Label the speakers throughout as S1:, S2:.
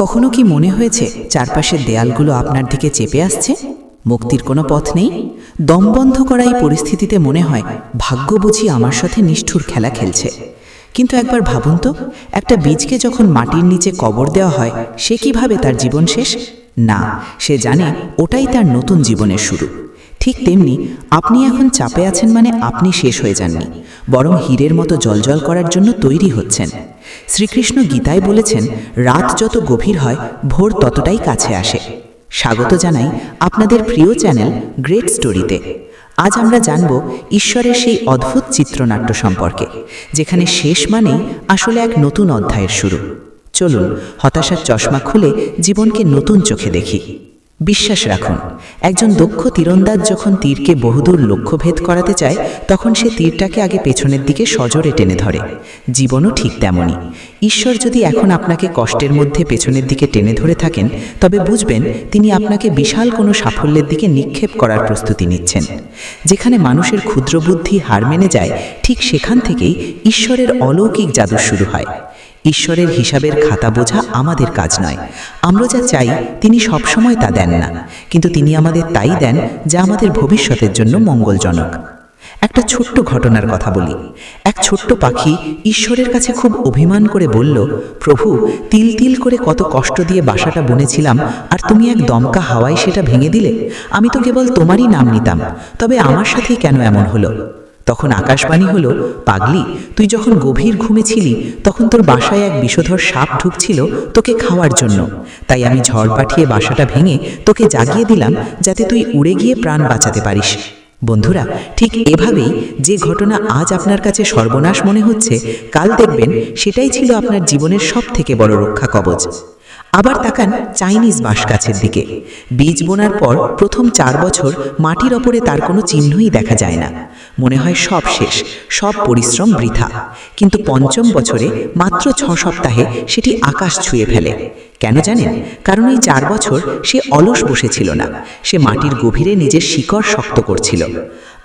S1: কখনো কি মনে হয়েছে চারপাশের দেয়ালগুলো আপনার দিকে চেপে আসছে? মুক্তির কোনো পথ নেই? দম বন্ধ করা এই পরিস্থিতিতে মনে হয় ভাগ্য বুঝি আমার সাথে নিষ্ঠুর খেলা খেলছে। কিন্তু একবার ভাবুন তো, একটা বীজকে যখন মাটির নিচে কবর দেওয়া হয়, সে কীভাবে তার জীবন শেষ? না, সে জানে ওটাই তার নতুন জীবনের শুরু। ঠিক তেমনি আপনি এখন চাপে আছেন মানে আপনি শেষ হয়ে যাননি, বরং হীরের মতো জলজল করার জন্য তৈরি হচ্ছেন। শ্রীকৃষ্ণ গীতায় বলেছেন, রাত যত গভীর হয়, ভোর ততটাই কাছে আসে। স্বাগত জানাই আপনাদের প্রিয় চ্যানেল গ্রেট স্টোরিতে। আজ আমরা জানব ঈশ্বরের সেই অদ্ভুত চিত্রনাট্য সম্পর্কে, যেখানে শেষ মানেই আসলে এক নতুন অধ্যায়ের শুরু। চলুন, হতাশার চশমা খুলে জীবনকে নতুন চোখে দেখি। বিশ্বাস রাখুন, একজন দক্ষ তীরন্দাজ যখন তীরকে বহুদূর লক্ষ্যভেদ করাতে চায়, তখন সে তীরটাকে আগে পেছনের দিকে সজোরে টেনে ধরে। জীবনও ঠিক তেমনই। ঈশ্বর যদি এখন আপনাকে কষ্টের মধ্যে পেছনের দিকে টেনে ধরে থাকেন, তবে বুঝবেন তিনি আপনাকে বিশাল কোনো সাফল্যের দিকে নিক্ষেপ করার প্রস্তুতি নিচ্ছেন। যেখানে মানুষের ক্ষুদ্র বুদ্ধি হার মেনে যায়, ঠিক সেখান থেকেই ঈশ্বরের অলৌকিক জাদু শুরু হয়। ঈশ্বরের হিসাবের খাতা বোঝা আমাদের কাজ নয়। আমরা যা চাই, তিনি সবসময় তা দেন না। কিন্তু তিনি আমাদের তাই দেন যা আমাদের ভবিষ্যতের জন্য মঙ্গলজনক। একটা ছোট্ট ঘটনার কথা বলি। এক ছোট্ট পাখি ঈশ্বরের কাছে খুব অভিমান করে বলল, প্রভু, তিল তিল করে কত কষ্ট দিয়ে বাসাটা বুনেছিলাম, আর তুমি এক দমকা হাওয়ায় সেটা ভেঙে দিলে? আমি তো কেবল তোমারই নাম নিতাম। তবে আমার সাথেই কেন এমন হলো? তখন আকাশবাণী হলো, পাগলি, তুই যখন গভীর ঘুমেছিলি তখন তোর বাসায় এক বিষধর সাপ ঢুকছিল তোকে খাওয়ার জন্য। তাই আমি ঝড় পাঠিয়ে বাসাটা ভেঙে তোকে জাগিয়ে দিলাম যাতে তুই উড়ে গিয়ে প্রাণ বাঁচাতে পারিস। বন্ধুরা, ঠিক এভাবেই যে ঘটনা আজ আপনার কাছে সর্বনাশ মনে হচ্ছে, কাল দেখবেন সেটাই ছিল আপনার জীবনের সব থেকে বড় রক্ষা কবচ। আবার তাকান চাইনিজ বাঁশ গাছের দিকে। বীজ বোনার পর প্রথম চার বছর মাটির ওপরে তার কোনো চিহ্নই দেখা যায় না। মনে হয় সব শেষ, সব পরিশ্রম বৃথা। কিন্তু পঞ্চম বছরে মাত্র ছ সপ্তাহে সেটি আকাশ ছুঁয়ে ফেলে। কেন জানেন? কারণ এই চার বছর সে অলস বসেছিল না। সে মাটির গভীরে নিজের শিকড় শক্ত করছিল।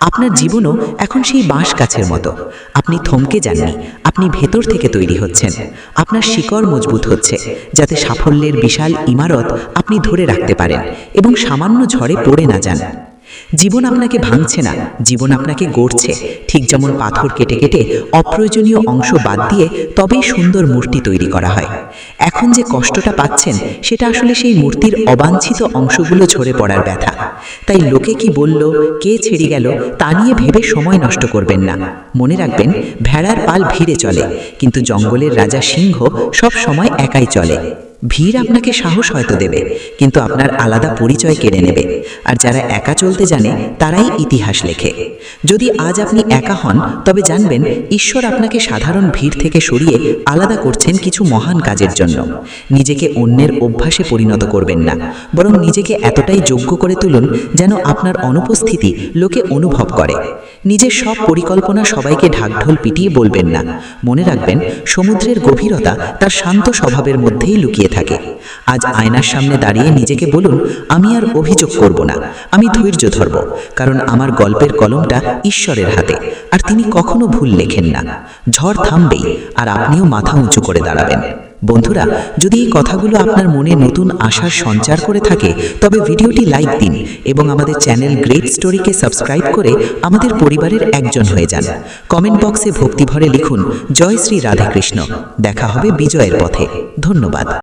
S1: আপনার জীবনও এখন সেই বাঁশ গাছের মতো। আপনি থমকে যাননি। আপনি ভেতর থেকে তৈরি হচ্ছেন। আপনার শিকড় মজবুত হচ্ছে, যাতে সাফল্যের বিশাল ইমারত আপনি ধরে রাখতে পারেন এবং সামান্য ঝড়ে পড়ে না যান। জীবন আপনাকে ভাঙছে না, জীবন আপনাকে গড়ছে। ঠিক যেমন পাথর কেটে কেটে অপ্রয়োজনীয় অংশ বাদ দিয়ে তবেই সুন্দর মূর্তি তৈরি করা হয়। এখন যে কষ্টটা পাচ্ছেন, সেটা আসলে সেই মূর্তির অবাঞ্ছিত অংশগুলো ঝরে পড়ার ব্যথা। তাই লোকে কি বলল, কে ছেড়ে গেল, তা নিয়ে ভেবে সময় নষ্ট করবেন না। মনে রাখবেন, ভেড়ার পাল ভিড়ে চলে, কিন্তু জঙ্গলের রাজা সিংহ সব সময় একাই চলে। ভিড় আপনাকে সাহস হয়তো দেবে কিন্তু আপনার আলাদা পরিচয় কেড়ে নেবে। আর যারা একা চলতে জানে তারাই ইতিহাস লেখে। যদি আজ আপনি একা হন তবে জানবেন ঈশ্বর আপনাকে সাধারণ ভিড় থেকে সরিয়ে আলাদা করছেন কিছু মহান কাজের জন্য। নিজেকে অন্যের অভ্যাসে পরিণত করবেন না। বরং নিজেকে এতটাই যোগ্য করে তুলুন যেন আপনার অনুপস্থিতি লোকে অনুভব করে। নিজের সব পরিকল্পনা সবাইকে ঢাকঢোল পিটিয়ে বলবেন না। মনে রাখবেন সমুদ্রের গভীরতা তার শান্ত স্বভাবের মধ্যেই লুকিয়ে থাকে। আজ আয়নার সামনে দাঁড়িয়ে নিজেকে বলুন, আমি আর অভিযোগ করব না, আমি ধৈর্য ধরব, কারণ আমার গল্পের কলমটা ঈশ্বরের হাতে, আর তিনি কখনো ভুল লেখেন না। ঝড় থামবেই, আর আপনিও মাথা উঁচু করে দাঁড়াবেন। বন্ধুরা, যদি এই কথাগুলো আপনার মনে নতুন আশার সঞ্চার করে থাকে, তবে ভিডিওটি লাইক দিন এবং আমাদের চ্যানেল গ্রেট স্টোরিকে সাবস্ক্রাইব করে আমাদের পরিবারের একজন হয়ে যান। কমেন্ট বক্সে ভক্তিভরে লিখুন, জয় শ্রী রাধাকৃষ্ণ। দেখা হবে বিজয়ের পথে। ধন্যবাদ।